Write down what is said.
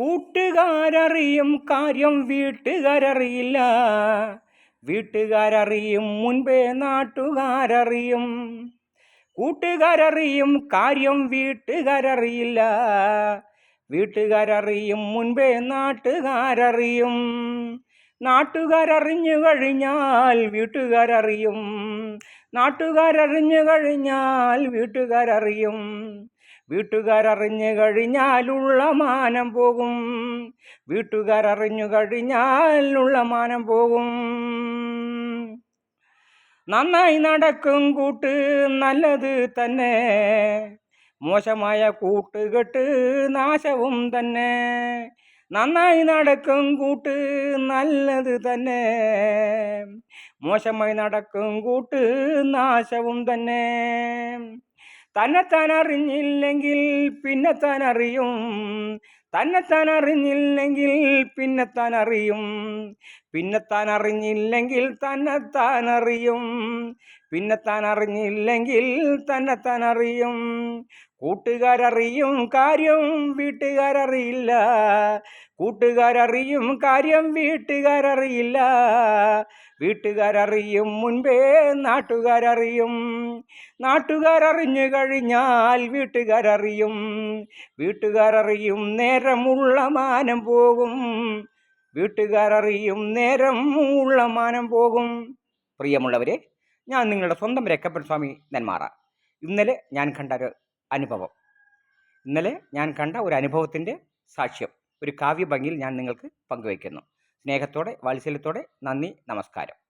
കൂട്ടുകാരറിയും കാര്യം വീട്ടുകാരറിയില്ല. വീട്ടുകാരറിയും മുൻപേ നാട്ടുകാരറിയും. കൂട്ടുകാരറിയും കാര്യം വീട്ടുകാരറിയില്ല. വീട്ടുകാരറിയും മുൻപേ നാട്ടുകാരറിയും. നാട്ടുകാരറിഞ്ഞു കഴിഞ്ഞാൽ വീട്ടുകാരറിയും. നാട്ടുകാരറിഞ്ഞു കഴിഞ്ഞാൽ വീട്ടുകാരറിയും. വീട്ടുകാരറിഞ്ഞു കഴിഞ്ഞാലുള്ള മാനം പോകും. വീട്ടുകാരറിഞ്ഞു കഴിഞ്ഞാലുള്ള മാനം പോകും. നന്നായി നടക്കും കൂട്ട് നല്ലത് തന്നെ. മോശമായ കൂട്ടുകെട്ട് നാശവും തന്നെ. നന്നായി നടക്കും കൂട്ട് നല്ലത് തന്നെ. മോശമായി നടക്കും കൂട്ട് നാശവും തന്നെ. തന്നെത്താൻ അറിഞ്ഞില്ലെങ്കിൽ പിന്നെ താൻ അറിയും തന്നെത്താൻ അറിഞ്ഞില്ലെങ്കിൽ പിന്നെ താൻ അറിയും പിന്നെ താൻ അറിഞ്ഞില്ലെങ്കിൽ തന്നെത്താൻ അറിയും പിന്നെ താൻ അറിഞ്ഞില്ലെങ്കിൽ തന്നെത്താൻ അറിയും കൂട്ടുകാരറിയും കാര്യം വീട്ടുകാരറിയില്ല. കൂട്ടുകാരറിയും കാര്യം വീട്ടുകാരറിയില്ല. വീട്ടുകാരറിയും മുൻപേ നാട്ടുകാരറിയും. നാട്ടുകാരറിഞ്ഞു കഴിഞ്ഞാൽ വീട്ടുകാരറിയും. വീട്ടുകാരറിയും നേരമുള്ള മാനം പോകും. വീട്ടുകാരറിയും നേരമുള്ള മാനം പോകും. പ്രിയമുള്ളവരെ ഞാൻ നിങ്ങളുടെ സ്വന്തം രക്കപ്പൻ സ്വാമി നെന്മാറ. ഇന്നലെ ഞാൻ കണ്ട ഒരു അനുഭവം. ഇന്നലെ ഞാൻ കണ്ട ഒരു അനുഭവത്തിന്റെ സാക്ഷ്യം. ഒരു കാവ്യഭംഗിയിൽ ഞാൻ നിങ്ങൾക്ക് പങ്കുവയ്ക്കുന്നു. സ്നേഹത്തോടെ വാത്സല്യത്തോടെ നന്ദി നമസ്കാരം.